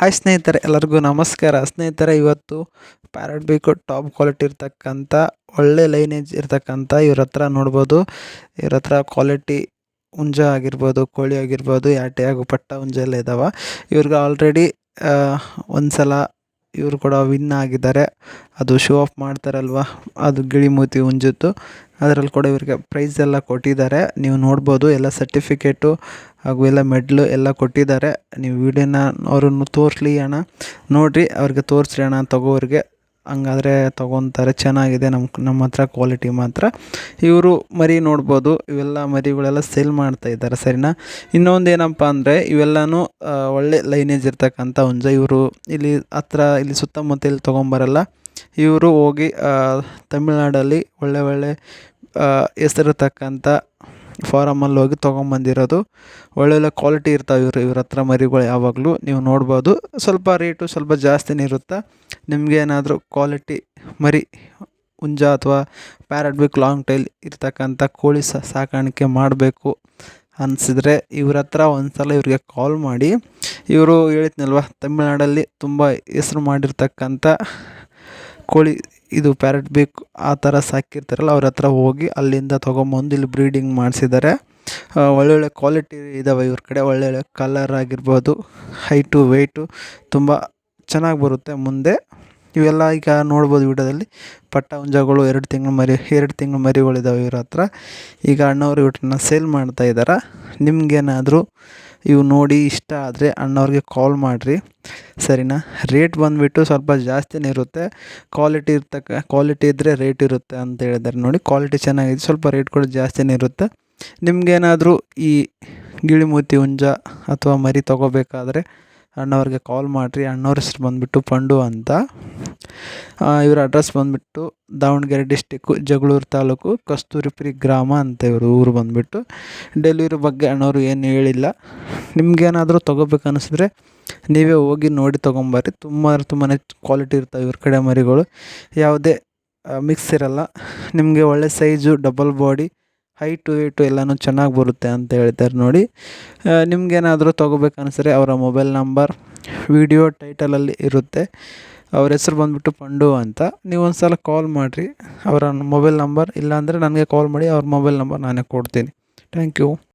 Hi ಸ್ನೇಹಿತರೆ, ಎಲ್ಲರಿಗೂ ನಮಸ್ಕಾರ. ಸ್ನೇಹಿತರೆ, ಇವತ್ತು ಪ್ಯಾರಟ್ ಬೀಕು ಟಾಪ್ ಕ್ವಾಲಿಟಿ ಇರ್ತಕ್ಕಂಥ, ಒಳ್ಳೆ ಲೈನೇಜ್ ಇರ್ತಕ್ಕಂಥ ಇವ್ರ ಹತ್ರ ನೋಡ್ಬೋದು. ಇವ್ರ ಹತ್ರ ಕ್ವಾಲಿಟಿ ಹುಂಜ ಆಗಿರ್ಬೋದು, ಕೋಳಿ ಆಗಿರ್ಬೋದು, ಯಾಟೆ ಹಾಗೂ ಪಟ್ಟ ಹುಂಜ ಎಲ್ಲ ಇದ್ದಾವೆ ಇವ್ರಿಗೆ ಆಲ್ರೆಡಿ ಒಂದು ಸಲ ಇವರು ಕೂಡ ವಿನ್ ಆಗಿದ್ದಾರೆ. ಅದು ಶೋ ಆಫ್ ಮಾಡ್ತಾರಲ್ವ? ಅದು ಗಿಳಿಮೂತಿ ಉಂಜುತ್ತು ಅದರಲ್ಲಿ ಕೂಡ ಇವರಿಗೆ ಪ್ರೈಸ್ ಎಲ್ಲ ಕೊಟ್ಟಿದ್ದಾರೆ. ನೀವು ನೋಡ್ಬೋದು, ಎಲ್ಲ ಸರ್ಟಿಫಿಕೇಟು ಹಾಗೂ ಎಲ್ಲ ಮೆಡ್ಲು ಎಲ್ಲ ಕೊಟ್ಟಿದ್ದಾರೆ. ನೀವು ವೀಡಿಯೋನ ಅವ್ರನ್ನು ತೋರಿಸ್ಲಿ ಅಣ್ಣ. ನೋಡಿರಿ, ಅವ್ರಿಗೆ ತೋರಿಸ್ರಿ ಅಣ್ಣ ತಗೋರಿಗೆ. ಹಂಗಾದ್ರೆ ತೊಗೊತಾರೆ. ಚೆನ್ನಾಗಿದೆ ನಮ್ಮ ನಮ್ಮ ಹತ್ರ ಕ್ವಾಲಿಟಿ ಮಾತ್ರ. ಇವರು ಮರಿ ನೋಡ್ಬೋದು, ಇವೆಲ್ಲ ಮರಿಗಳೆಲ್ಲ ಸೇಲ್ ಮಾಡ್ತಾ ಇದ್ದಾರೆ, ಸರಿನಾ? ಇನ್ನೊಂದು ಏನಪ್ಪ ಅಂದರೆ, ಇವೆಲ್ಲನೂ ಒಳ್ಳೆ ಲೈನೇಜ್ ಇರ್ತಕ್ಕಂಥ ಹುಂಜ ಇವರು ಇಲ್ಲಿ ಹತ್ರ, ಇಲ್ಲಿ ಸುತ್ತಮುತ್ತ ಇಲ್ಲಿ ತೊಗೊಂಬರಲ್ಲ. ಇವರು ಹೋಗಿ ತಮಿಳ್ನಾಡಲ್ಲಿ ಒಳ್ಳೆ ಒಳ್ಳೆ ಹೆಸರಿರ್ತಕ್ಕಂಥ ಫಾರಮಲ್ಲಿ ಹೋಗಿ ತೊಗೊಂಬಂದಿರೋದು. ಒಳ್ಳೊಳ್ಳೆ ಕ್ವಾಲಿಟಿ ಇರ್ತಾವೆ ಇವ್ರು, ಇವ್ರ ಹತ್ರ ಮರಿಗಳು ಯಾವಾಗಲೂ ನೀವು ನೋಡ್ಬೋದು. ಸ್ವಲ್ಪ ರೇಟು ಸ್ವಲ್ಪ ಜಾಸ್ತಿನೇ ಇರುತ್ತೆ? ನಿಮಗೇನಾದರೂ ಕ್ವಾಲಿಟಿ ಮರಿ, ಹುಂಜ ಅಥವಾ ಪ್ಯಾರಟ್ ಬಿಕ್ ಲಾಂಗ್ ಟೈಲ್ ಇರ್ತಕ್ಕಂಥ ಕೋಳಿ ಸಾಕಾಣಿಕೆ ಮಾಡಬೇಕು ಅನಿಸಿದ್ರೆ ಇವ್ರ ಹತ್ರ ಒಂದು ಸಲ ಇವ್ರಿಗೆ ಕಾಲ್ ಮಾಡಿ. ಇವರು ಹೇಳಿದ್ನಲ್ವ, ತಮಿಳ್ನಾಡಲ್ಲಿ ತುಂಬ ಹೆಸರು ಮಾಡಿರ್ತಕ್ಕಂಥ ಕೋಳಿ ಇದು ಪ್ಯಾರಟ್ ಬೇಕು ಆ ಥರ ಸಾಕಿರ್ತಾರಲ್ಲ ಅವ್ರ ಹತ್ರ ಹೋಗಿ ಅಲ್ಲಿಂದ ತೊಗೊಂಬಂದು ಇಲ್ಲಿ ಬ್ರೀಡಿಂಗ್ ಮಾಡಿಸಿದ್ದಾರೆ ಒಳ್ಳೊಳ್ಳೆ ಕ್ವಾಲಿಟಿ ಇದಾವೆ ಇವ್ರ ಕಡೆ, ಒಳ್ಳೊಳ್ಳೆ ಕಲರ್ ಆಗಿರ್ಬೋದು ಹೈಟು ವೆಯ್ಟು ತುಂಬ ಚೆನ್ನಾಗಿ ಬರುತ್ತೆ ಮುಂದೆ. ಇವೆಲ್ಲ ಈಗ ನೋಡ್ಬೋದು ವಿಡಿಯೋದಲ್ಲಿ. ಪಟ್ಟ ಹುಂಜಗಳು ಎರಡು ತಿಂಗಳು ಮರಿ, ಎರಡು ತಿಂಗಳು ಮರಿಗಳಿದ್ದಾವೆ ಇವ್ರ ಹತ್ರ. ಈಗ ಅಣ್ಣವರು ಇವ್ರನ್ನ ಸೇಲ್ ಮಾಡ್ತಾ ಇದ್ದಾರೆ ನಿಮ್ಗೇನಾದರೂ ಇವು ನೋಡಿ ಇಷ್ಟ ಆದರೆ ಅಣ್ಣವ್ರಿಗೆ ಕಾಲ್ ಮಾಡಿರಿ. ಸರಿನಾ? ರೇಟ್ ಬಂದುಬಿಟ್ಟು ಸ್ವಲ್ಪ ಜಾಸ್ತಿನೇ ಇರುತ್ತೆ. ಕ್ವಾಲಿಟಿ ಇರ್ತಕ್ಕ ಕ್ವಾಲಿಟಿ ಇದ್ದರೆ ರೇಟ್ ಇರುತ್ತೆ ಅಂತ ಹೇಳಿದ್ದಾರೆ ನೋಡಿ. ಕ್ವಾಲಿಟಿ ಚೆನ್ನಾಗಿದೆ, ಸ್ವಲ್ಪ ರೇಟ್ ಕೂಡ ಜಾಸ್ತಿನೇ ಇರುತ್ತೆ. ನಿಮಗೇನಾದರೂ ಈ ಗಿಳಿಮೂತಿ ಹುಂಜ ಅಥವಾ ಮರಿ ತೊಗೋಬೇಕಾದ್ರೆ ಅಣ್ಣವ್ರಿಗೆ ಕಾಲ್ ಮಾಡಿರಿ. ಅಣ್ಣವ್ರ ಹೆಸ್ರು ಬಂದುಬಿಟ್ಟು ಪಂಡು ಅಂತ. ಇವ್ರ ಅಡ್ರೆಸ್ ಬಂದುಬಿಟ್ಟು ದಾವಣಗೆರೆ ಡಿಸ್ಟಿಕ್ಕು ಜಗಳೂರು ತಾಲೂಕು ಕಸ್ತೂರಿಪುರಿ ಗ್ರಾಮ ಅಂತ ಇವರು ಊರು ಬಂದುಬಿಟ್ಟು ಡೆಲಿವರಿ ಬಗ್ಗೆ ಅಣ್ಣವರು ಏನು ಹೇಳಿಲ್ಲ. ನಿಮಗೇನಾದರೂ ತೊಗೋಬೇಕು ಅನಿಸಿದ್ರೆ ನೀವೇ ಹೋಗಿ ನೋಡಿ ತೊಗೊಂಬರ್ರಿ. ತುಂಬ ತುಂಬಾ ಕ್ವಾಲಿಟಿ ಇರ್ತವೆ ಇವ್ರ ಕಡೆ ಮರಿಗಳು. ಯಾವುದೇ ಮಿಕ್ಸ್ ಇರಲ್ಲ. ನಿಮಗೆ ಒಳ್ಳೆ size double body height weight ಎಲ್ಲನೂ ಚೆನ್ನಾಗಿ ಬರುತ್ತೆ ಅಂತ ಹೇಳ್ತಾರೆ ನೋಡಿ. ನಿಮಗೇನಾದರೂ ತೊಗೋಬೇಕು ಅನಿಸಿದ್ರೆ ಅವರ ಮೊಬೈಲ್ ನಂಬರ್ ವಿಡಿಯೋ ಟೈಟಲಲ್ಲಿ ಇರುತ್ತೆ. ಅವ್ರ ಹೆಸ್ರು ಬಂದುಬಿಟ್ಟು ಪಂಡು ಅಂತ. ನೀವು ಒಂದು ಸಲ ಕಾಲ್ ಮಾಡಿರಿ. ಅವರ ಮೊಬೈಲ್ ನಂಬರ್ ಇಲ್ಲಾಂದರೆ ನನಗೆ ಕಾಲ್ ಮಾಡಿ ಅವ್ರ ಮೊಬೈಲ್ ನಂಬರ್ ನಾನೇ ಕೊಡ್ತೀನಿ. Thank you